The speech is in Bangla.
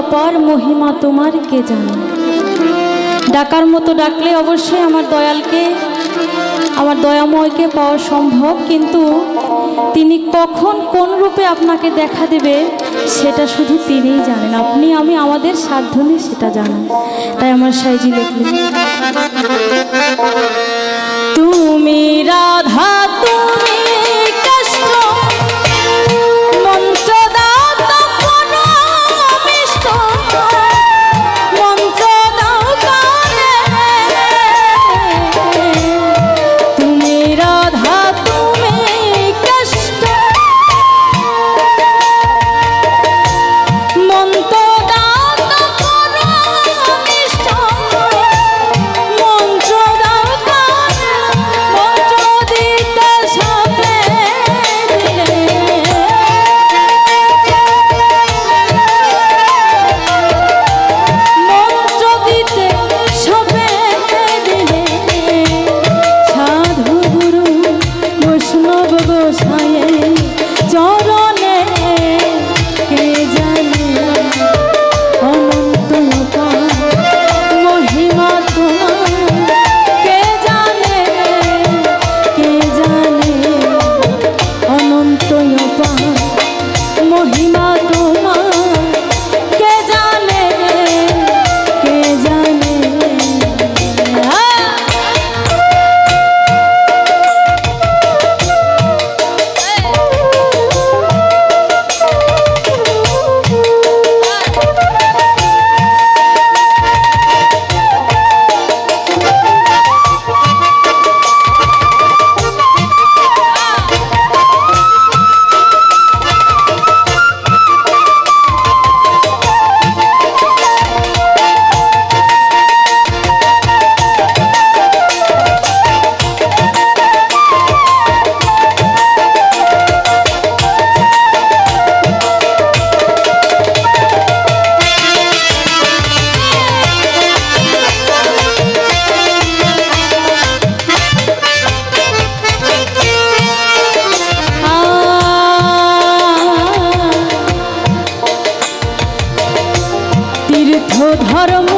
অপার মহিমা তোমার কে জানে? ডাকার মতো ডাকলে অবশ্যই আমার দয়ালকে, আমার দয়াময়কে পাওয়া সম্ভব, কিন্তু তিনি কখন কোন রূপে আপনাকে দেখা দেবে সেটা শুধু তিনিই জানেন। আপনি, আমি, আমাদের সাধ্য সেটা জানেন। তাই আমার সাইজি লিখলেন, তুমি রাধা, তুমি কৃষ্ণ ধর্ম